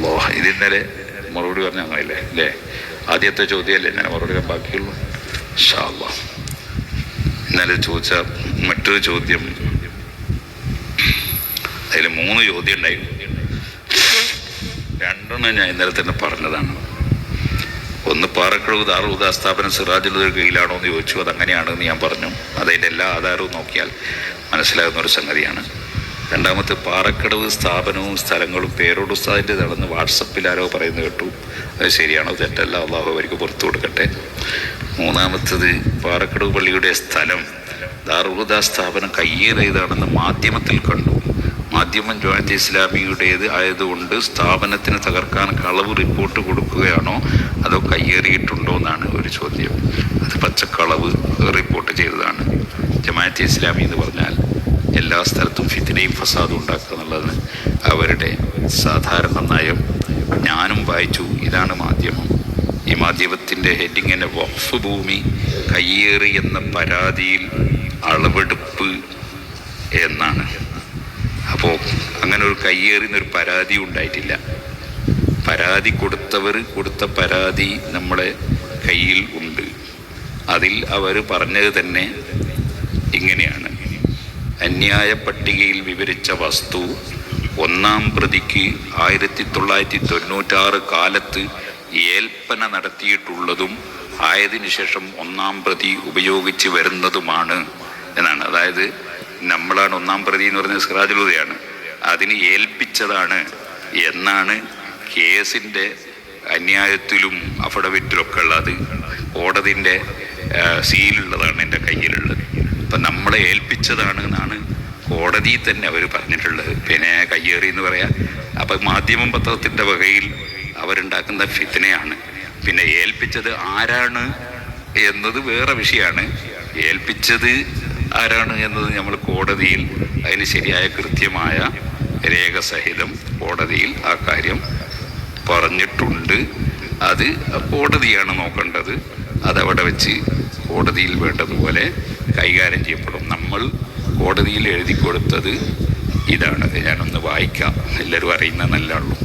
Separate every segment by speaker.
Speaker 1: അല്ലോ ഇത് ഇന്നലെ മറുപടി പറഞ്ഞ അങ്ങനെയല്ലേ അല്ലേ? ആദ്യത്തെ ചോദ്യമല്ലേ ഇന്നലെ മറുപടി ഞാൻ ബാക്കിയുള്ളൂ? ഇൻഷാ അല്ലാ ഇന്നലെ ചോദിച്ച മറ്റൊരു ചോദ്യം. അതിൽ മൂന്ന് ചോദ്യം ഉണ്ടായിരുന്നു രണ്ടെണ്ണം ഞാൻ ഇന്നലെ തന്നെ പറഞ്ഞതാണ്. ഒന്ന് പാറക്കടവ് ദാറുദ സ്ഥാപനം സിറാജുലയുടെ കീഴിലാണോ എന്ന് ചോദിച്ചു. അതങ്ങനെയാണെന്ന് ഞാൻ പറഞ്ഞു. അതതിന്റെ എല്ലാ ആധാരവും നോക്കിയാൽ മനസ്സിലാകുന്ന ഒരു സംഗതിയാണ്. രണ്ടാമത്തെ പാറക്കടവ് സ്ഥാപനവും സ്ഥലങ്ങളും പേരോട് ഉസ്താദിന്റെതാണെന്ന് വാട്സപ്പിൽ ആരോ പറയുന്നത് കേട്ടു. അത് ശരിയാണോ തെറ്റല്ല? അള്ളാഹു അവർക്ക് പുറത്തു കൊടുക്കട്ടെ. മൂന്നാമത്തത് പാറക്കടവ് പള്ളിയുടെ സ്ഥലം. ദാറുഹുദ സ്ഥാപനം കയ്യേറിയതാണെന്ന് മാധ്യമത്തിൽ കണ്ടു. മാധ്യമം ജോയിന്റ് ഇസ്ലാമിയുടേത് ആയതുകൊണ്ട് സ്ഥാപനത്തിന് തകർക്കാൻ കളവ് റിപ്പോർട്ട് കൊടുക്കുകയാണോ അതോ കയ്യേറിയിട്ടുണ്ടോ എന്നാണ് ഒരു ചോദ്യം. അത് പച്ചക്കളവ് റിപ്പോർട്ട് ചെയ്തതാണ്. ജമാഅത്തെ ഇസ്ലാമി എന്ന് പറഞ്ഞാൽ എല്ലാ സ്ഥലത്തും ഫിത്തിനെയും ഫസാദും ഉണ്ടാക്കുക എന്നുള്ളതാണ് അവരുടെ സാധാരണ നയം. ഞാനും വായിച്ചു. ഇതാണ് മാധ്യമം. ഈ മാധ്യമത്തിന്റെ ഹെഡിങ്ങിന്റെ വഖഫ് ഭൂമി കയ്യേറി എന്ന പരാതിയിൽ അളവെടുപ്പ് എന്നാണ്. അപ്പോൾ അങ്ങനെ ഒരു കയ്യേറിന്നൊരു പരാതി ഉണ്ടായിട്ടില്ല. പരാതി കൊടുത്തവർ കൊടുത്ത പരാതി നമ്മുടെ കയ്യിൽ ഉണ്ട്. അതിൽ അവർ പറഞ്ഞത് തന്നെ ഇങ്ങനെയാണ്. അന്യായ പട്ടികയിൽ വിവരിച്ച വസ്തു ഒന്നാം പ്രതിക്ക് ആയിരത്തി തൊള്ളായിരത്തി തൊണ്ണൂറ്റാറ് കാലത്ത് ഏൽപ്പന നടത്തിയിട്ടുള്ളതും ആയതിനു ശേഷം ഒന്നാം പ്രതി ഉപയോഗിച്ച് വരുന്നതുമാണ് എന്നാണ്. അതായത് നമ്മളാണ് ഒന്നാം പ്രതി എന്ന് പറയുന്നത് സിറാജിലൂതയാണ്. അതിന് ഏൽപ്പിച്ചതാണ് എന്നാണ് കേസിന്റെ അന്യായത്തിലും അഫിഡവിറ്റിലൊക്കെ ഉള്ളത്. കോടതിന്റെ സീലുള്ളതാണ് എന്റെ കയ്യിലുള്ളത്. അപ്പം നമ്മളെ ഏൽപ്പിച്ചതാണ് എന്നാണ് കോടതി തന്നെ അവർ പറഞ്ഞിട്ടുള്ളത്. പിന്നെ കയ്യേറി എന്ന് പറയാം അപ്പം മാധ്യമം പത്രത്തിന്റെ വകയിൽ അവരുണ്ടാക്കുന്ന ഫിത്തിനെയാണ് പിന്നെ ഏൽപ്പിച്ചത് ആരാണ് എന്നത് വേറെ വിഷയമാണ് ഏൽപ്പിച്ചത് ആരാണ് എന്നത് നമ്മൾ കോടതിയിൽ അതിന് ശരിയായ കൃത്യമായ രേഖ സഹിതം കോടതിയിൽ ആ കാര്യം പറഞ്ഞിട്ടുണ്ട്. അത് കോടതിയാണ് നോക്കേണ്ടത്. അതവിടെ വെച്ച് കോടതിയിൽ വേണ്ടതുപോലെ കൈകാര്യം ചെയ്യപ്പെടും. നമ്മൾ കോടതിയിൽ എഴുതി കൊടുത്തത് ഇതാണ്. ഞാനൊന്ന് വായിക്കാം. എല്ലാവരും അറിയുന്ന നല്ലുള്ളൂ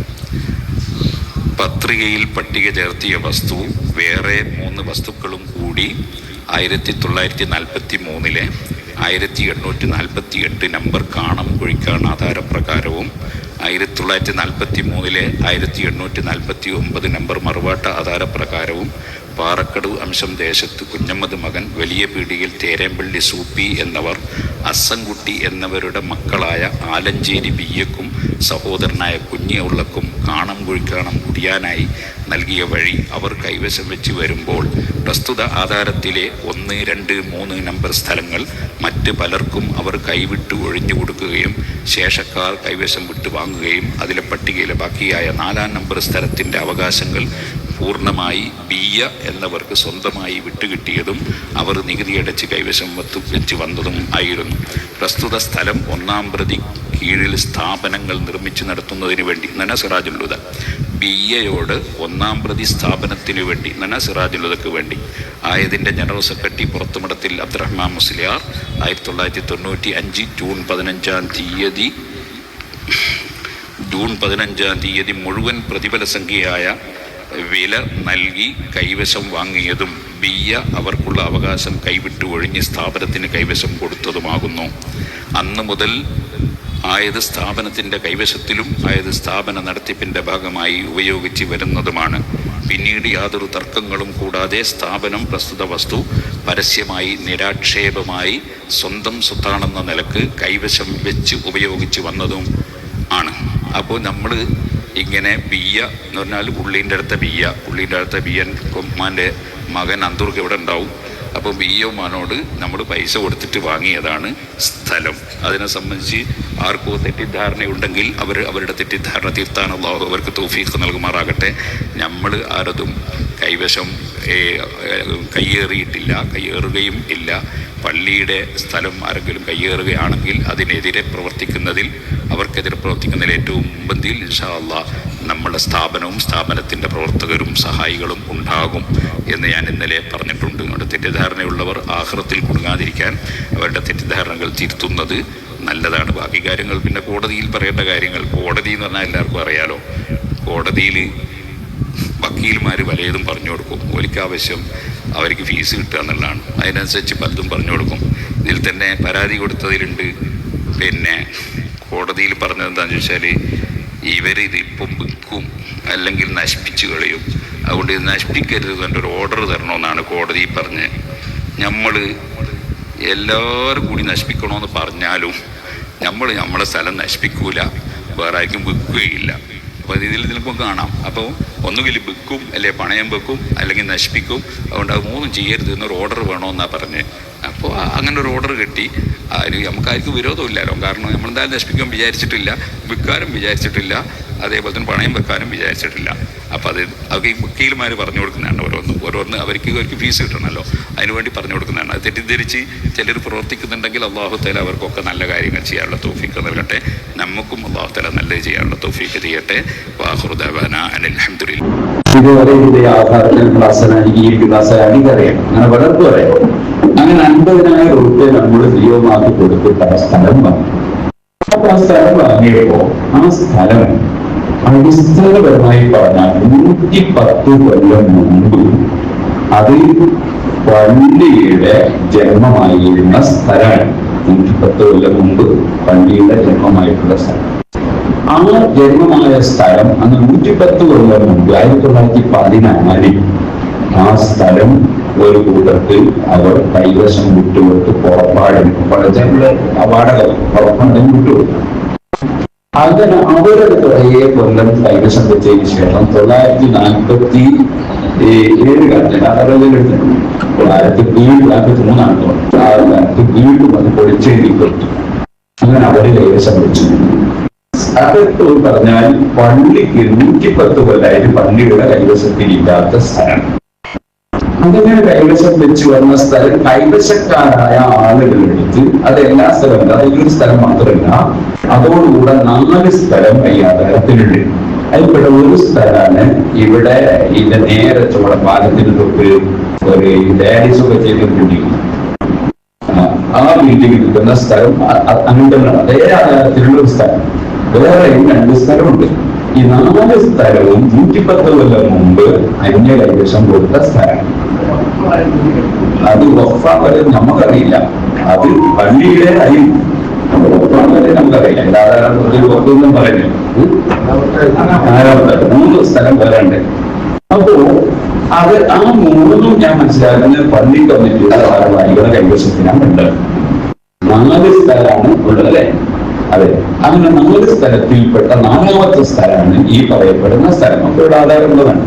Speaker 1: പത്രികയിൽ പട്ടിക ചേർത്തിയ വസ്തു വേറെ മൂന്ന് വസ്തുക്കളും കൂടി ആയിരത്തി തൊള്ളായിരത്തി നാൽപ്പത്തി മൂന്നിലെ ആയിരത്തി എണ്ണൂറ്റി നാൽപ്പത്തി എട്ട് നമ്പർ കാണം. കുഴിക്കാൻ ആധാരപ്രകാരവും ആയിരത്തി തൊള്ളായിരത്തി നാൽപ്പത്തി മൂന്നിലെ ആയിരത്തി എണ്ണൂറ്റി നാൽപ്പത്തി ഒമ്പത് നമ്പർ മറുവാട്ട ആധാരപ്രകാരവും പാറക്കടവ് അംശം ദേശത്ത് കുഞ്ഞമ്മദ് മകൻ വലിയ പീടികയിൽ തേരേമ്പള്ളി സൂപ്പി എന്നവർ അസ്സൻകുട്ടി എന്നവരുടെ മക്കളായ ആലഞ്ചേരി ബിയ്യക്കും സഹോദരനായ കുഞ്ഞിയുള്ളക്കും കാണം കുഴിക്കാണം കുടിയാനായി നൽകിയ വഴി അവർ കൈവശം വെച്ച് വരുമ്പോൾ പ്രസ്തുത ആധാരത്തിലെ ഒന്ന് രണ്ട് മൂന്ന് നമ്പർ സ്ഥലങ്ങൾ മറ്റ് പലർക്കും അവർ കൈവിട്ട് ഒഴിഞ്ഞു കൊടുക്കുകയും ശേഷക്കാർ കൈവശം വിട്ട് വാങ്ങുകയും അതിലെ പട്ടികയിലെ ബാക്കിയായ നാലാം നമ്പർ സ്ഥലത്തിന്റെ അവകാശങ്ങൾ പൂർണമായി ബിയ എന്നവർക്ക് സ്വന്തമായി വിട്ടുകിട്ടിയതും അവർ നികുതി അടച്ച് കൈവശം വത്തു വെച്ച് വന്നതും ആയിരുന്നു. പ്രസ്തുത സ്ഥലം ഒന്നാം പ്രതി കീഴിൽ സ്ഥാപനങ്ങൾ നിർമ്മിച്ചു നടത്തുന്നതിന് വേണ്ടി നന സിറാജുല്ലുത ബിയയോട് ഒന്നാം പ്രതി സ്ഥാപനത്തിന് വേണ്ടി നന വേണ്ടി. ആയതിന്റെ ജനറൽ സെക്രട്ടറി പുറത്തുമടത്തിൽ അബ്ദുറഹ്മാൻ മുസ്ലിയാർ ആയിരത്തി തൊള്ളായിരത്തി തൊണ്ണൂറ്റി അഞ്ച് ജൂൺ പതിനഞ്ചാം തീയതി ജൂൺ പതിനഞ്ചാം തീയതി മുഴുവൻ പ്രതിഫല സംഖ്യയായ വില നൽകി കൈവശം വാങ്ങിയതും ബിയ്യ അവർക്കുള്ള അവകാശം കൈവിട്ടു ഒഴിഞ്ഞ് സ്ഥാപനത്തിന് കൈവശം കൊടുത്തതുമാകുന്നു. അന്ന് മുതൽ ആയത് സ്ഥാപനത്തിന്റെ കൈവശത്തിലും ആയത് സ്ഥാപന നടത്തിപ്പിന്റെ ഭാഗമായി ഉപയോഗിച്ച് വരുന്നതുമാണ്. പിന്നീട് യാതൊരു തർക്കങ്ങളും കൂടാതെ സ്ഥാപനം പ്രസ്തുത വസ്തു പരസ്യമായി നിരാക്ഷേപമായി സ്വന്തം സ്വത്താണെന്ന നിലയ്ക്ക് കൈവശം വെച്ച് ഉപയോഗിച്ച് വന്നതും ആണ്. അപ്പോൾ നമ്മൾ ഇങ്ങനെ ബിയ എന്ന് പറഞ്ഞാൽ പുള്ളീന്റെ അടുത്ത ബിയ പുള്ളീന്റെ അടുത്ത ബിയ്യൻ ഉമ്മാന്റെ മകൻ അന്തൂർക്ക് ഇവിടെ ഉണ്ടാവും. അപ്പോൾ ഉമ്മാനോട് നമ്മൾ പൈസ കൊടുത്തിട്ട് വാങ്ങിയതാണ് സ്ഥലം. അതിനെ സംബന്ധിച്ച് ആർക്കോ തെറ്റിദ്ധാരണയുണ്ടെങ്കിൽ അവർ അവരുടെ തെറ്റിദ്ധാരണ തീർത്താൻ അള്ളാഹു അവർക്ക് തോഫീക്ക് നൽകുമാറാകട്ടെ. നമ്മൾ ആരതും കൈവശം കയ്യേറിയിട്ടില്ല കയ്യേറുകയും ഇല്ല. പള്ളിയുടെ സ്ഥലം ആരെങ്കിലും കയ്യേറുകയാണെങ്കിൽ അതിനെതിരെ പ്രവർത്തിക്കുന്നതിൽ അവർക്കെതിരെ പ്രവർത്തിക്കുന്നതിൽ ഏറ്റവും മുമ്പന്തിയിൽ ഇൻഷാ അള്ളാ നമ്മുടെ സ്ഥാപനവും സ്ഥാപനത്തിന്റെ പ്രവർത്തകരും സഹായികളും ഉണ്ടാകും എന്ന് ഞാൻ ഇന്നലെ പറഞ്ഞിട്ടുണ്ട്. അവിടെ തെറ്റിദ്ധാരണയുള്ളവർ ആഹ്റത്തിൽ കുടുങ്ങാതിരിക്കാൻ അവരുടെ തെറ്റിദ്ധാരണകൾ തിരുത്തുന്നത് നല്ലതാണ്. ബാക്കി കാര്യങ്ങൾ പിന്നെ കോടതിയിൽ പറയേണ്ട കാര്യങ്ങൾ. കോടതി എന്ന് പറഞ്ഞാൽ എല്ലാവർക്കും അറിയാലോ
Speaker 2: കോടതിയിൽ വക്കീൽമാർ പലതും പറഞ്ഞു കൊടുക്കും. ഓലിക്ക് ആവശ്യം അവർക്ക് ഫീസ് കിട്ടുക എന്നുള്ളതാണ്. അതിനനുസരിച്ച് പലതും പറഞ്ഞു കൊടുക്കും. ഇതിൽ തന്നെ പരാതി കൊടുത്തതിലുണ്ട്. പിന്നെ കോടതിയിൽ പറഞ്ഞത് എന്താണെന്ന് ചോദിച്ചാൽ ഇവർ ഇതിപ്പം വിൽക്കും അല്ലെങ്കിൽ നശിപ്പിച്ച് കളയും. അതുകൊണ്ട് ഇത് നശിപ്പിക്കരുത് എന്റെ ഒരു ഓർഡർ തരണമെന്നാണ് കോടതി പറഞ്ഞ് നമ്മൾ എല്ലാവരും കൂടി നശിപ്പിക്കണമെന്ന് പറഞ്ഞാലും നമ്മൾ നമ്മളെ സ്ഥലം നശിപ്പിക്കൂല. വേറെ ആർക്കും വിൽക്കുകയില്ല. അപ്പോൾ ഇതിൽ നിൽക്കുമ്പോൾ കാണാം. അപ്പോൾ ഒന്നുകിൽ വിൽക്കും അല്ലെ പണയം വെക്കും അല്ലെങ്കിൽ നശിപ്പിക്കും. അതുകൊണ്ട് അത് മൂന്നും ചെയ്യരുത് എന്നൊരു ഓർഡർ വേണമെന്നാണ് പറഞ്ഞ് അപ്പോൾ അങ്ങനെ ഒരു ഓർഡർ കിട്ടി. അതിന് നമുക്കാർക്കും വിരോധമില്ലല്ലോ കാരണം നമ്മൾ എന്തായാലും നശിപ്പിക്കാൻ വിചാരിച്ചിട്ടില്ല. വിൽക്കാനും വിചാരിച്ചിട്ടില്ല. അതേപോലെ തന്നെ പണയം വെക്കാനും വിചാരിച്ചിട്ടില്ല. അപ്പോൾ അത് അവർക്ക് ഈ വക്കീൽമാർ പറഞ്ഞു കൊടുക്കുന്നതാണ് ഓരോന്ന്. ഓരോന്ന് അവർക്ക് അവർക്ക് ഫീസ് കിട്ടണമല്ലോ. അതിനുവേണ്ടി പറഞ്ഞു കൊടുക്കുന്നതാണ്. അത് തെറ്റിദ്ധരിച്ച് ചിലർ പ്രവർത്തിക്കുന്നുണ്ടെങ്കിൽ അള്ളാഹുത്തല തല അവർക്കൊക്കെ നല്ല കാര്യങ്ങൾ ചെയ്യാനുള്ള തോഫീക്ക് നൽകട്ടെ. നമുക്കും അള്ളാഹുത്തല തല നല്ലത് ചെയ്യാനുള്ള തോഫീക്ക് ചെയ്യട്ടെ. വാഹുദാന അനിൽഹമുല്ല
Speaker 1: ഇതുവരെ ഇതിന്റെ ആധാരത്തിൽ അങ്ങനെ പലർക്കും അറിയാം അങ്ങനെ അൻപതിനായിരം റുപ്യ നമ്മൾ ദൈവമാക്കി കൊടുത്തിട്ട് ആ സ്ഥലം വാങ്ങി. ആ സ്ഥലം വാങ്ങിയപ്പോ ആ സ്ഥലം അടിസ്ഥാനപരമായി പറഞ്ഞാൽ നൂറ്റി പത്ത് കൊല്ലം മുമ്പ് അത് പള്ളിയുടെ ജന്മമായിരുന്ന സ്ഥലമാണ്. നൂറ്റി പത്ത് കൊല്ലം മുമ്പ് പള്ളിയുടെ ജന്മമായിട്ടുള്ള സ്ഥലം. ആ ജന്മമായ സ്ഥലം അന്ന് നൂറ്റി പത്ത് കൊല്ലം മുമ്പ് ആയിരത്തി തൊള്ളായിരത്തി പതിനാലിൽ ആ സ്ഥലം ഒരു കൂട്ടത്തിൽ അവർ കൈവശം വിട്ടുകൊടുത്ത് പുറപ്പാടിന് പഴച്ചങ്ങളുടെ വാടക പുറപ്പാടും വിട്ടുകൊടുക്കും. അങ്ങനെ അവരുടെ കുറേ കൊല്ലം കൈവശം വെച്ചതിന് ശേഷം തൊള്ളായിരത്തി നാൽപ്പത്തി ഏഴ് കാലത്ത് തൊള്ളായിരത്തി വീണ്ടും നാൽപ്പത്തി മൂന്നാണ് തൊള്ളായിരത്തി ആ വന്ന് പൊളിച്ചെഴുതി കൊടുത്തു. അങ്ങനെ അവർ കൈവശം വെച്ചു. അതൊക്കെ പറഞ്ഞാൽ പള്ളിക്ക് നൂറ്റി പത്ത് കൊല്ലായിട്ട് പള്ളിയുടെ കൈവശത്തിലില്ലാത്ത സ്ഥലം. അങ്ങനെ കൈവശം വെച്ച് വന്ന സ്ഥലം കൈവശക്കാരായ ആളുകളെടുത്ത് അത് എല്ലാ സ്ഥലവും അത് ഒരു സ്ഥലം മാത്രമല്ല അതോടുകൂടെ നാല് സ്ഥലം കൈയാധാരത്തിലുണ്ട് അതിൽപ്പെട്ട ഒരു സ്ഥലമാണ് ഇവിടെ ഇതിന്റെ നേരെ ചുവട പാലത്തിന് തൊട്ട് ഒരു ഡാഡിസ് ഒക്കെ ചെയ്തിട്ടുണ്ടെങ്കിൽ ആ മീറ്റിംഗ് നിൽക്കുന്ന സ്ഥലം അങ്ങനെ അതേ ആധാരത്തിലുള്ള ഒരു സ്ഥലം. വേറെയും രണ്ട് സ്ഥലമുണ്ട്. ഈ നാല് സ്ഥലവും നൂറ്റിപ്പത്ത് കൊല്ലം മുമ്പ് അന്യ കൈവശം കൊടുത്ത സ്ഥലം അത് വരെ നമുക്കറിയില്ല. അത് പള്ളിയുടെ അരി. വരെ നമുക്കറിയില്ല. അല്ലാതെ ഒരു പറയുന്നു മൂന്ന് സ്ഥലം വേറെ അപ്പോ അത് ആ മൂന്നും ഞാൻ മനസ്സിലാക്കുന്നത് പള്ളി കമ്മിറ്റിയുടെ ഭാരവാഹികളുടെ കൈവശത്തിനാണ് ഉള്ളത് നാല് സ്ഥലമാണ് ഉള്ളത് അല്ലെ? അതെ. അങ്ങനെ നാല് സ്ഥലത്തിൽപ്പെട്ട നാലാമത്തെ സ്ഥലമാണ് ഈ പറയപ്പെടുന്ന സ്ഥലം. അപ്പോൾ ആധാരമുള്ളതാണ്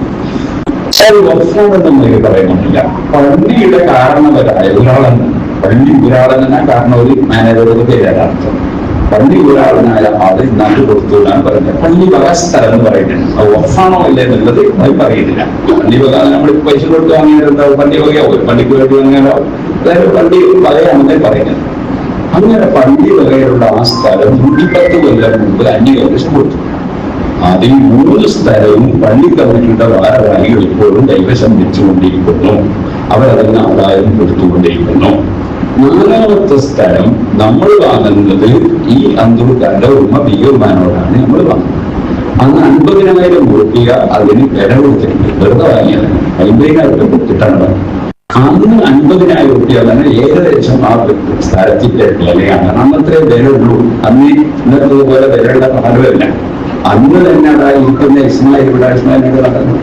Speaker 1: നമുക്ക് പറയുന്നില്ല പള്ളിയുടെ കാരണവരായ ഒരാളെന്ന് പള്ളി ഒരാളെന്ന കാരണം ഒരു മാനേജറുടെ പേരാണ് അർത്ഥം പള്ളി ഒരാളനായ ആൾ നാട്ടിൽ കൊടുത്തു എന്നാണ് പറയുന്നത് പള്ളി വക സ്ഥലം എന്ന് പറയുന്നുണ്ട് അത് ഒഫാണോ അല്ലേ എന്നുള്ളത് അത് പറയുന്നില്ല പള്ളി വക നമ്മൾ പൈസ കൊടുത്ത് വാങ്ങിയാൽ പള്ളി വകയാവും. പള്ളിക്ക് വേണ്ടി വാങ്ങിയാലോ അതായത് പള്ളി വകയാണെന്നേ പറയുന്നത്. അങ്ങനെ പള്ളി വകയിലുള്ള ആ സ്ഥലം നൂറ്റിപ്പത്ത് കൊല്ലം മുമ്പ് അന്യ കൈവശം കൊടുത്തു. അതിൽ മൂന്ന് സ്ഥലവും പള്ളി കമ്മിറ്റിയുടെ ഭാരവാഹികൾ ഇപ്പോഴും കൈവശം വെച്ചുകൊണ്ടിരിക്കുന്നു. അവരതിന് ആദായം കൊടുത്തുകൊണ്ടിരിക്കുന്നു. നാലാമത്തെ സ്ഥലം നമ്മൾ വാങ്ങുന്നത് ഈ അന്തൂർക്കാരുടെ ഉമ്മ ബിയോമാനോടാണ് നമ്മൾ വാങ്ങുന്നത്. അന്ന് അൻപതിനായിരം രൂപ അതിന് വില കൊടുത്തിട്ടുണ്ട്. വെറുതെ വാങ്ങിയത്. അൻപതിനായിരം രൂപ കൊടുത്തിട്ടാണ് അന്ന് അൻപതിനായിരം രൂപ തന്നെ ഏകദേശം ആ സ്ഥലത്തിന്റെ വിലയാണ്. അന്നത്രേ വില ഉള്ളൂ അന്ന് ഇന്നത്തെ പോലെ വിലയുള്ള കാലമല്ല അന്ന് തന്നെ ഇരിക്കുന്ന ഇസ്മായിൽ ഇവിടെ ഇസ്മായിലിന്റെ നടന്നു.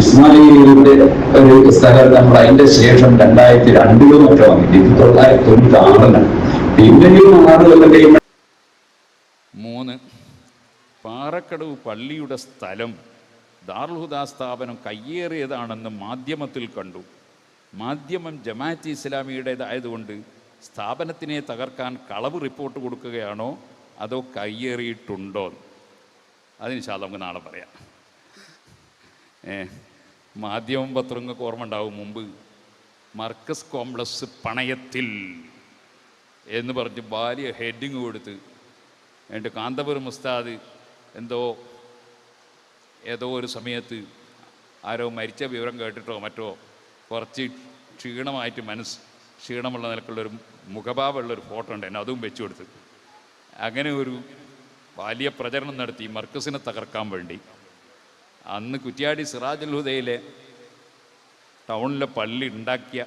Speaker 1: ഇസ്മായിലിന്റെ ഒരു സ്ഥലം നമ്മൾ അതിന്റെ ശേഷം രണ്ടായിരത്തി രണ്ടിലും മറ്റോ ആയിരത്തി തൊള്ളായിരത്തി തൊണ്ണൂറ്റി ആറിന് പിന്നെയും
Speaker 2: മൂന്ന് പാറക്കടവ് പള്ളിയുടെ സ്ഥലം ദാർഹുദ സ്ഥാപനം കയ്യേറിയതാണെന്ന് മാധ്യമത്തിൽ കണ്ടു. മാധ്യമം ജമാഅത്ത് ഇസ്ലാമിയുടേതായതുകൊണ്ട് സ്ഥാപനത്തിനെ തകർക്കാൻ കളവ് റിപ്പോർട്ട് കൊടുക്കുകയാണോ അതോ കയ്യേറിയിട്ടുണ്ടോ അതിന് ശാല നമുക്ക് നാളെ പറയാം. ഏ മാധ്യമം പത്രങ്ങൾക്ക് ഓർമ്മ ഉണ്ടാവും മുമ്പ് മർക്കസ് കോംപ്ലക്സ് പണയത്തിൽ എന്ന് പറഞ്ഞ് വലിയ ഹെഡിങ് കൊടുത്ത് എന്നിട്ട് കാന്തപുരം ഉസ്താദ് എന്തോ ഏതോ ഒരു സമയത്ത് ആരോ മരിച്ച വിവരം കേട്ടിട്ടോ മറ്റോ കുറച്ച് ക്ഷീണമായിട്ട് മനസ്സ് ക്ഷീണമുള്ള നിലക്കുള്ളൊരു മുഖഭാവമുള്ളൊരു ഫോട്ടോ ഉണ്ട് എന്നെ അതും വെച്ചു കൊടുത്ത്. അങ്ങനെ ഒരു വലിയ പ്രചരണം നടത്തി മർക്കസിനെ തകർക്കാൻ വേണ്ടി.
Speaker 1: അന്ന് കുറ്റ്യാടി സിറാജുൽ ഹുദയിലെ ടൗണിലെ പള്ളി ഉണ്ടാക്കിയ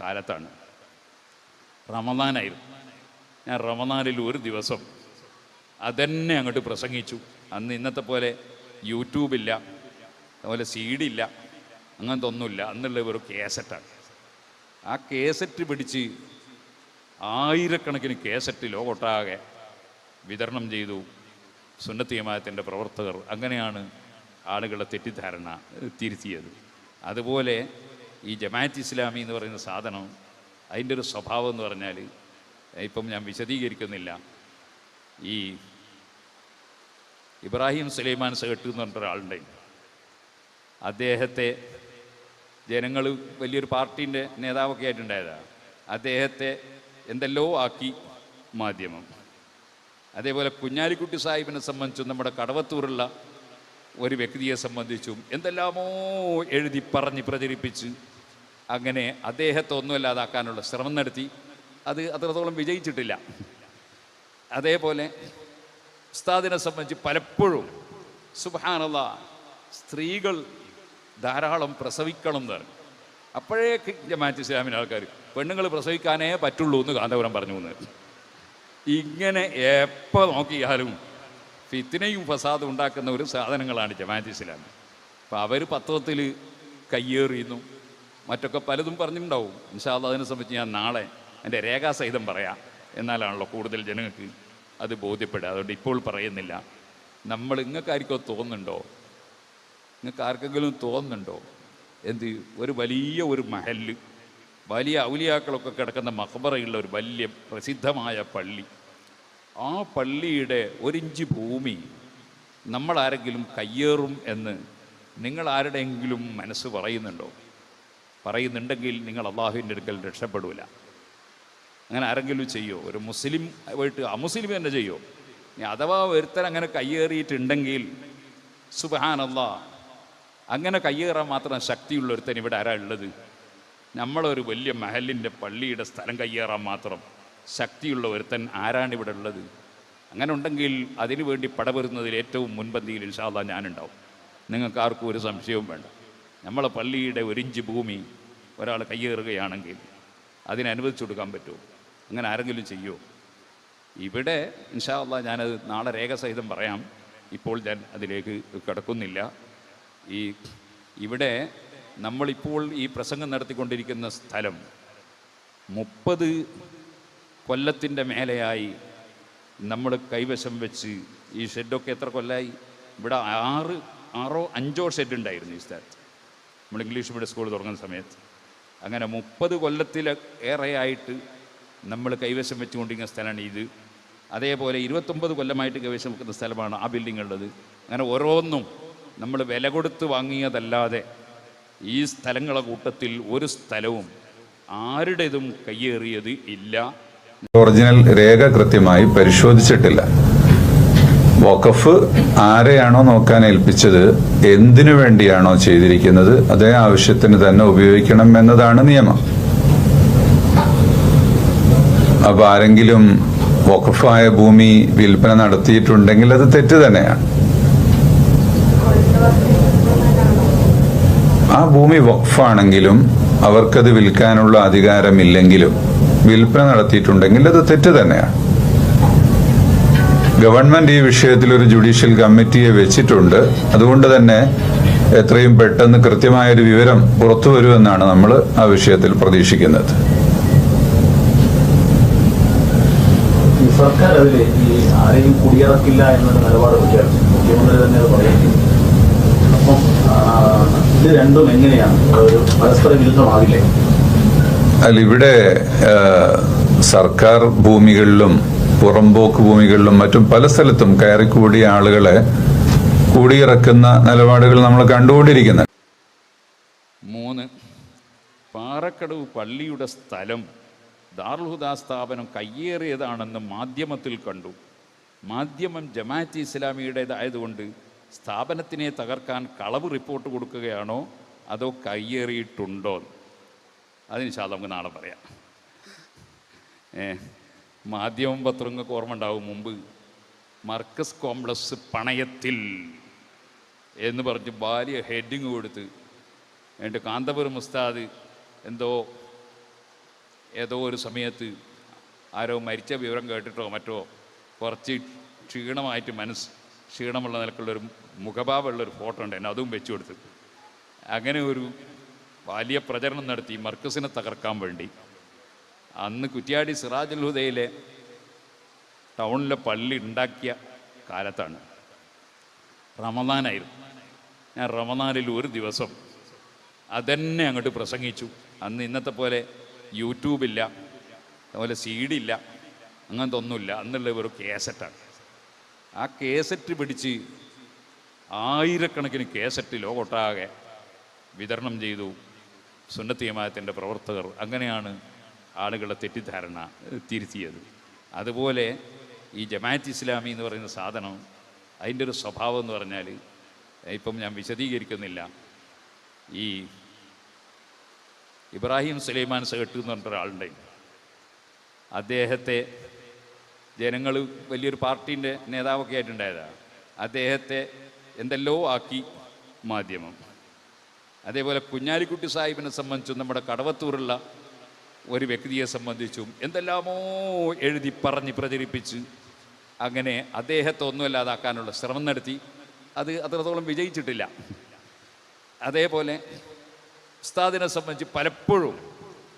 Speaker 1: കാലത്താണ്. റമദാനായിരുന്നു. ഞാൻ റമദാനിൽ ഒരു ദിവസം അതന്നെ അങ്ങോട്ട് പ്രസംഗിച്ചു. അന്ന് ഇന്നത്തെ പോലെ യൂട്യൂബില്ല അതുപോലെ സീഡില്ല അങ്ങനത്തെ ഒന്നുമില്ല. അന്നുള്ള ഒരു കേസറ്റാണ്. ആ കേസറ്റ് പിടിച്ച് ആയിരക്കണക്കിന് കേസറ്റ് ലോകൊട്ടാകെ വിതരണം ചെയ്തു. സുന്നത്തിയമായത്തിന്റെ പ്രവർത്തകർ അങ്ങനെയാണ് ആളുകളെ തെറ്റിദ്ധാരണ തിരുത്തിയത്. അതുപോലെ ഈ ജമാഅത്ത് ഇസ്ലാമി എന്ന് പറയുന്ന സാധനം അതിന്റെ ഒരു സ്വഭാവം എന്ന് പറഞ്ഞാൽ ഇപ്പം ഞാൻ വിശദീകരിക്കുന്നില്ല. ഈ ഇബ്രാഹിം സുലൈമാൻ സേട്ട് എന്ന് പറഞ്ഞിട്ട് ഒരാളുണ്ട്. അദ്ദേഹത്തെ ജനങ്ങൾ വലിയൊരു പാർട്ടീന്റെ നേതാവൊക്കെ ആയിട്ടുണ്ടായതാണ് അദ്ദേഹത്തെ എന്തെല്ലോ ആക്കി മാധ്യമം. അതേപോലെ കുഞ്ഞാലിക്കുട്ടി സാഹിബിനെ സംബന്ധിച്ചും നമ്മുടെ കടവത്തൂറുള്ള ഒരു വ്യക്തിയെ സംബന്ധിച്ചും എന്തെല്ലാമോ എഴുതി പറഞ്ഞ് പ്രചരിപ്പിച്ച് അങ്ങനെ അദ്ദേഹത്തെ ഒന്നുമില്ലാതാക്കാനുള്ള ശ്രമം നടത്തി. അത് അത്രത്തോളം വിജയിച്ചിട്ടില്ല. അതേപോലെ ഉസ്താദിനെ സംബന്ധിച്ച് പലപ്പോഴും സുഭാനുള്ള സ്ത്രീകൾ ധാരാളം പ്രസവിക്കണം എന്ന് പറഞ്ഞു അപ്പോഴേക്ക് ജമാഅത്ത് ഇസ്ലാമിന്റെ ആൾക്കാർ പെണ്ണുങ്ങൾ പ്രസവിക്കാനേ പറ്റുള്ളൂ എന്ന് കാന്തപുരം പറഞ്ഞു എന്ന്. ഇങ്ങനെ എപ്പോൾ നോക്കിയാലും ഫിത്തിനയും ഫസാദും ഉണ്ടാക്കുന്ന ഒരു സാധനങ്ങളാണ് ജമാഅത്ത് ഇസ്ലാമി അപ്പോൾ അവർ പത്രത്തിൽ കയ്യേറിയുന്നു. മറ്റൊക്കെ പലതും പറഞ്ഞിട്ടുണ്ടാവും. ഇൻഷാല്ല അതിനെ സംബന്ധിച്ച് ഞാൻ നാളെ എന്റെ രേഖാസഹിതം പറയാം. എന്നാലാണല്ലോ കൂടുതൽ ജനങ്ങൾക്ക് അത് ബോധ്യപ്പെടുക. അതുകൊണ്ട് ഇപ്പോൾ പറയുന്നില്ല. നമ്മൾ ഇങ്ങക്കാർക്കോ തോന്നുന്നുണ്ടോ? നിങ്ങൾക്ക് ആർക്കെങ്കിലും തോന്നുന്നുണ്ടോ? എന്ത് ഒരു വലിയ ഒരു മഹൽ വലിയ ഔലിയാക്കളൊക്കെ കിടക്കുന്ന മഹബറയുള്ള ഒരു വലിയ പ്രസിദ്ധമായ പള്ളി. ആ പള്ളിയുടെ ഒരിഞ്ച് ഭൂമി നമ്മളാരെങ്കിലും കയ്യേറും എന്ന് നിങ്ങൾ ആരുടെയെങ്കിലും മനസ്സ് പറയുന്നുണ്ടോ? പറയുന്നുണ്ടെങ്കിൽ നിങ്ങൾ അള്ളാഹുവിന്റെ അടുക്കൽ രക്ഷപ്പെടില്ല അങ്ങനെ ആരെങ്കിലും ചെയ്യോ? ഒരു മുസ്ലിം ആയിട്ട് അമുസ്ലിം തന്നെ ചെയ്യോ? അഥവാ ഒരുത്തൻ അങ്ങനെ കയ്യേറിയിട്ടുണ്ടെങ്കിൽ സുബഹാനല്ലാ അങ്ങനെ കയ്യേറാൻ മാത്രം ശക്തിയുള്ള ഒരുത്തൻ ഇവിടെ ആരാ ഉള്ളത്? നമ്മളൊരു വലിയ മഹലിന്റെ പള്ളിയുടെ സ്ഥലം കയ്യേറാൻ മാത്രം. ശക്തിയുള്ള ഒരുത്തൻ ആരാണ് ഇവിടെ ഉള്ളത്? അങ്ങനെ ഉണ്ടെങ്കിൽ അതിനു വേണ്ടി പടവരുന്നതിൽ ഏറ്റവും മുൻപന്തിയിൽ ഇൻഷാല്ല ഞാനുണ്ടാവും. നിങ്ങൾക്ക് ആർക്കും ഒരു സംശയവും വേണ്ട. നമ്മളെ പള്ളിയുടെ ഒരിഞ്ച് ഭൂമി ഒരാൾ കയ്യേറുകയാണെങ്കിൽ അതിനനുവദിച്ചു കൊടുക്കാൻ പറ്റുമോ? അങ്ങനെ ആരെങ്കിലും ചെയ്യുമോ ഇവിടെ ഇൻഷാല്ല ഞാനത് നാളെ രേഖ സഹിതം പറയാം. ഇപ്പോൾ ഞാൻ അതിലേക്ക് കിടക്കുന്നില്ല. ഈ ഇവിടെ നമ്മളിപ്പോൾ ഈ പ്രസംഗം നടത്തിക്കൊണ്ടിരിക്കുന്ന സ്ഥലം മുപ്പത് കൊല്ലത്തിന്റെ മേലെയായി നമ്മൾ കൈവശം വെച്ച് ഈ ഷെഡൊക്കെ എത്ര കൊല്ലായി? ഇവിടെ ആറ് ആറോ അഞ്ചോ ഷെഡ് ഉണ്ടായിരുന്നു ഈ സ്ഥലത്ത്. നമ്മൾ ഇംഗ്ലീഷ് മീഡിയം സ്കൂൾ തുടങ്ങുന്ന സമയത്ത്. അങ്ങനെ മുപ്പത് കൊല്ലത്തിൽ ഏറെയായിട്ട് നമ്മൾ കൈവശം വെച്ചുകൊണ്ടിരിക്കുന്ന സ്ഥലമാണ് ഇത്. അതേപോലെ ഇരുപത്തൊമ്പത് കൊല്ലമായിട്ട് കൈവശം വെക്കുന്ന സ്ഥലമാണ് ആ ബിൽഡിംഗ് ഉള്ളത് അങ്ങനെ ഓരോന്നും നമ്മൾ വില കൊടുത്ത് വാങ്ങിയതല്ലാതെ ഈ സ്ഥലങ്ങളെ കൂട്ടത്തിൽ ഒരു സ്ഥലവും ആരുടേതും കയ്യേറിയത് ഇല്ല.
Speaker 3: ഒറിജിനൽ രേഖ കൃത്യമായി പരിശോധിച്ചിട്ടില്ല. വഖഫ് ആരെയാണോ നോക്കാൻ ഏൽപ്പിച്ചത് എന്തിനു വേണ്ടിയാണോ ചെയ്തിരിക്കുന്നത് അതേ ആവശ്യത്തിന് തന്നെ ഉപയോഗിക്കണം എന്നതാണ് നിയമം. അപ്പൊ ആരെങ്കിലും വഖഫായ ഭൂമി വിൽപ്പന നടത്തിയിട്ടുണ്ടെങ്കിൽ അത് തെറ്റ് തന്നെയാണ്. ആ ഭൂമി വഖഫാണെങ്കിലും അവർക്കത് വിൽക്കാനുള്ള അധികാരമില്ലെങ്കിലും വിൽപ്പന നടത്തിയിട്ടുണ്ടെങ്കിൽ അത് തെറ്റ് തന്നെയാണ്. ഗവൺമെന്റ് ഈ വിഷയത്തിൽ ഒരു ജുഡീഷ്യൽ കമ്മിറ്റിയെ വെച്ചിട്ടുണ്ട്. അതുകൊണ്ട് തന്നെ എത്രയും പെട്ടെന്ന് കൃത്യമായ ഒരു വിവരം പുറത്തു വരുമെന്നാണ് നമ്മൾ ആ വിഷയത്തിൽ പ്രതീക്ഷിക്കുന്നത്.
Speaker 4: സർക്കാർ അതിൽ ഈ ആരെയും കുടിയിറക്കില്ല എന്നൊരു നിലപാട് വിചാരിച്ചു മുഖ്യമന്ത്രി തന്നെ അത് പറയുന്നു അപ്പം ഇത് രണ്ടും എങ്ങനെയാണ്? പരസ്പര വിരുദ്ധമാവില്ലേ
Speaker 3: അല്ല ഇവിടെ സർക്കാർ ഭൂമികളിലും പുറമ്പോക്ക് ഭൂമികളിലും മറ്റും പല സ്ഥലത്തും കയറിക്കൂടിയ ആളുകളെ കൂടിയിറക്കുന്ന നിലപാടുകൾ നമ്മൾ കണ്ടുകൊണ്ടിരിക്കുന്നത്
Speaker 1: മൂന്ന് പാറക്കടവ് പള്ളിയുടെ സ്ഥലം ദാറുൽഹുദാ സ്ഥാപനം കയ്യേറിയതാണെന്ന് മാധ്യമത്തിൽ കണ്ടു. മാധ്യമം ജമാഅത്ത് ഇസ്ലാമിയുടേതായതുകൊണ്ട് സ്ഥാപനത്തിനെ തകർക്കാൻ കളവ് റിപ്പോർട്ട് കൊടുക്കുകയാണോ അതോ കയ്യേറിയിട്ടുണ്ടോ അതിന് ശാ നമുക്ക് നാളെ പറയാം. ഏ മാധ്യമം പത്രങ്ങൾക്ക് ഓർമ്മ ഉണ്ടാവും മുമ്പ് മർക്കസ് കോംപ്ലക്സ് പണയത്തിൽ എന്ന് പറഞ്ഞ് ബാലിയ ഹെഡിങ് കൊടുത്ത് എന്നിട്ട് കാന്തപുരം ഉസ്താദ് എന്തോ ഏതോ ഒരു സമയത്ത് ആരോ മരിച്ച വിവരം കേട്ടിട്ടോ മറ്റോ കുറച്ച് ക്ഷീണമായിട്ട് മനസ്സ് ക്ഷീണമുള്ള നിലക്കുള്ളൊരു മുഖഭാവമുള്ളൊരു ഫോട്ടോ ഉണ്ട് എന്നെ അതും വെച്ചു കൊടുത്ത്. അങ്ങനെ ഒരു വലിയ പ്രചരണം നടത്തി മർക്കസിനെ തകർക്കാൻ വേണ്ടി. അന്ന് കുറ്റ്യാടി സിറാജുൽ ഹുദയിലെ ടൗണിലെ പള്ളി ഉണ്ടാക്കിയ കാലത്താണ്. റമദാനായിരുന്നു. ഞാൻ റമദാനിൽ ഒരു ദിവസം അതന്നെ അങ്ങോട്ട് പ്രസംഗിച്ചു. അന്ന് ഇന്നത്തെ പോലെ യൂട്യൂബില്ല അതുപോലെ സീഡില്ല അങ്ങനത്തെ ഒന്നുമില്ല. അന്നുള്ള ഒരു കേസറ്റാണ്. ആ കേസറ്റ് പിടിച്ച് ആയിരക്കണക്കിന് കേസറ്റ് ലോകൊട്ടാകെ വിതരണം ചെയ്തു. സുന്നത്തിയമായത്തിന്റെ പ്രവർത്തകർ അങ്ങനെയാണ് ആളുകളെ തെറ്റിദ്ധാരണ തിരുത്തിയത്. അതുപോലെ ഈ ജമാഅത്ത് ഇസ്ലാമി എന്ന് പറയുന്ന സാധനം അതിന്റെ ഒരു സ്വഭാവം എന്ന് പറഞ്ഞാൽ ഇപ്പം ഞാൻ വിശദീകരിക്കുന്നില്ല. ഈ ഇബ്രാഹിം സുലൈമാൻ സേട്ട് എന്ന് പറഞ്ഞ ഒരാളുണ്ട്. അദ്ദേഹത്തെ ജനങ്ങൾ വലിയൊരു പാർട്ടീന്റെ നേതാവൊക്കെ ആയിട്ടുണ്ടായതാണ് അദ്ദേഹത്തെ എന്തെല്ലോ ആക്കി മാധ്യമം. അതേപോലെ കുഞ്ഞാലിക്കുട്ടി സാഹിബിനെ സംബന്ധിച്ചും നമ്മുടെ കടവത്തൂറുള്ള ഒരു വ്യക്തിയെ സംബന്ധിച്ചും എന്തെല്ലാമോ എഴുതി പറഞ്ഞ് പ്രചരിപ്പിച്ച് അങ്ങനെ അദ്ദേഹത്തെ ഒന്നുമല്ലാതാക്കാനുള്ള ശ്രമം നടത്തി. അത് അത്രത്തോളം വിജയിച്ചിട്ടില്ല. അതേപോലെ ഉസ്താദിനെ സംബന്ധിച്ച് പലപ്പോഴും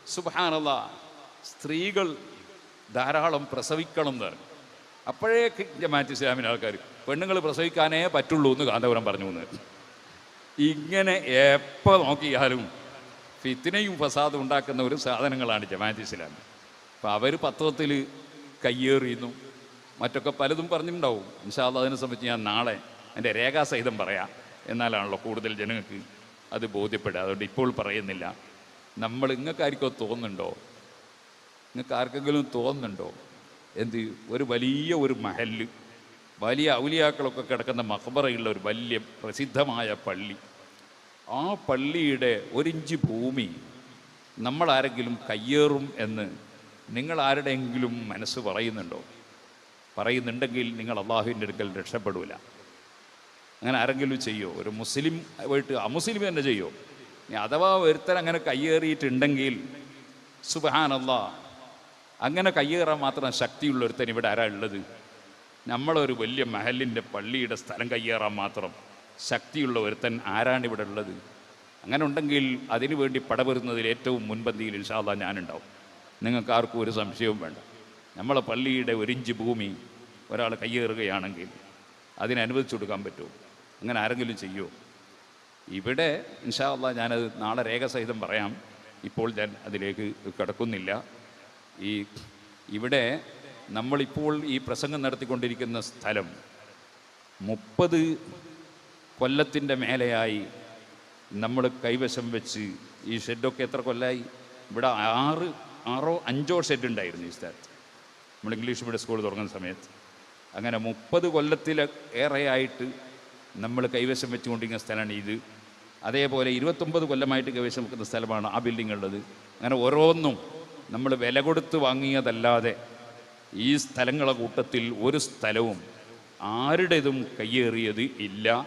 Speaker 1: സുബാനുള്ള സ്ത്രീകൾ ധാരാളം പ്രസവിക്കണം എന്ന് പറഞ്ഞു. അപ്പോഴേക്ക് ജമാഅത്ത് ഇസ്ലാമിന്റെ ആൾക്കാർ പെണ്ണുങ്ങൾ പ്രസവിക്കാനേ പറ്റുള്ളൂ എന്ന് കാന്തപുരം പറഞ്ഞു എന്ന്. ഇങ്ങനെ എപ്പോൾ നോക്കിയാലും ഫിത്തിനയും ഫസാദും ഉണ്ടാക്കുന്ന ഒരു സാധനങ്ങളാണ് ജമാഅത്ത് ഇസ്ലാമി അപ്പോൾ അവർ പത്രത്തിൽ കയ്യേറിയുന്നു. മറ്റൊക്കെ പലതും പറഞ്ഞിട്ടുണ്ടാവും. ഇൻഷാല്ല അതിനെ സംബന്ധിച്ച് ഞാൻ നാളെ എന്റെ രേഖാസഹിതം പറയാം. എന്നാലാണല്ലോ കൂടുതൽ ജനങ്ങൾക്ക് അത് ബോധ്യപ്പെടുക. അതുകൊണ്ട് ഇപ്പോൾ പറയുന്നില്ല. നമ്മൾ ഇങ്ങക്കാർക്കോ തോന്നുന്നുണ്ടോ? നിങ്ങൾക്ക് ആർക്കെങ്കിലും തോന്നുന്നുണ്ടോ? എന്ത്? ഒരു വലിയ ഒരു മഹൽ വലിയ ഔലിയാക്കളൊക്കെ കിടക്കുന്ന മഹബറയുള്ള ഒരു വലിയ പ്രസിദ്ധമായ പള്ളി. ആ പള്ളിയുടെ ഒരിഞ്ച് ഭൂമി നമ്മളാരെങ്കിലും കയ്യേറും എന്ന് നിങ്ങൾ ആരുടെയെങ്കിലും മനസ്സ് പറയുന്നുണ്ടോ? പറയുന്നുണ്ടെങ്കിൽ നിങ്ങൾ അള്ളാഹുവിന്റെ അടുക്കൽ രക്ഷപ്പെടില്ല അങ്ങനെ ആരെങ്കിലും ചെയ്യോ? ഒരു മുസ്ലിം ആയിട്ട് അമുസ്ലിം തന്നെ ചെയ്യോ? അഥവാ ഒരുത്തൻ അങ്ങനെ കയ്യേറിയിട്ടുണ്ടെങ്കിൽ സുബഹാനല്ലാ അങ്ങനെ കയ്യേറാൻ മാത്രം ശക്തിയുള്ള ഒരുത്തൻ ഇവിടെ ആരാ ഉള്ളത്? നമ്മളൊരു വലിയ മഹലിന്റെ പള്ളിയുടെ സ്ഥലം കയ്യേറാൻ മാത്രം ശക്തിയുള്ള ഒരുത്തൻ ആരാണ് ഇവിടെ ഉള്ളത്? അങ്ങനെ ഉണ്ടെങ്കിൽ അതിനുവേണ്ടി പടവരുന്നതിൽ ഏറ്റവും മുൻപന്തിയിൽ ഇൻഷാല്ല ഞാനുണ്ടാവും. നിങ്ങൾക്ക് ആർക്കും ഒരു സംശയവും വേണ്ട. നമ്മളെ പള്ളിയുടെ ഒരിഞ്ച് ഭൂമി ഒരാൾ കയ്യേറുകയാണെങ്കിൽ അതിനനുവദിച്ചു കൊടുക്കാൻ പറ്റുമോ? അങ്ങനെ ആരെങ്കിലും ചെയ്യുമോ ഇവിടെ ഇൻഷാല്ല ഞാനത് നാളെ രേഖ സഹിതം പറയാം. ഇപ്പോൾ ഞാൻ അതിലേക്ക് കിടക്കുന്നില്ല. ഈ ഇവിടെ നമ്മളിപ്പോൾ ഈ പ്രസംഗം നടത്തിക്കൊണ്ടിരിക്കുന്ന സ്ഥലം മുപ്പത് കൊല്ലത്തിന്റെ മേലെയായി നമ്മൾ കൈവശം വെച്ച് ഈ ഷെഡൊക്കെ എത്ര കൊല്ലായി? ഇവിടെ ആറ് ആറോ അഞ്ചോ ഷെഡ് ഉണ്ടായിരുന്നു ഈ സ്ഥലത്ത്. നമ്മൾ ഇംഗ്ലീഷ് മീഡിയം സ്കൂൾ തുടങ്ങുന്ന സമയത്ത്. അങ്ങനെ മുപ്പത് കൊല്ലത്തിൽ ഏറെയായിട്ട് നമ്മൾ കൈവശം വെച്ചുകൊണ്ടിരിക്കുന്ന സ്ഥലമാണ് ഇത്. അതേപോലെ ഇരുപത്തൊമ്പത് കൊല്ലമായിട്ട് കൈവശം വെക്കുന്ന സ്ഥലമാണ് ആ ബിൽഡിംഗ് ഉള്ളത്. അങ്ങനെ ഓരോന്നും നമ്മൾ വില കൊടുത്ത് വാങ്ങിയതല്ലാതെ ഈ സ്ഥലങ്ങളെ കൂട്ടത്തിൽ ഒരു സ്ഥലവും ആരുടേതും കയ്യേറിയത് ഇല്ല.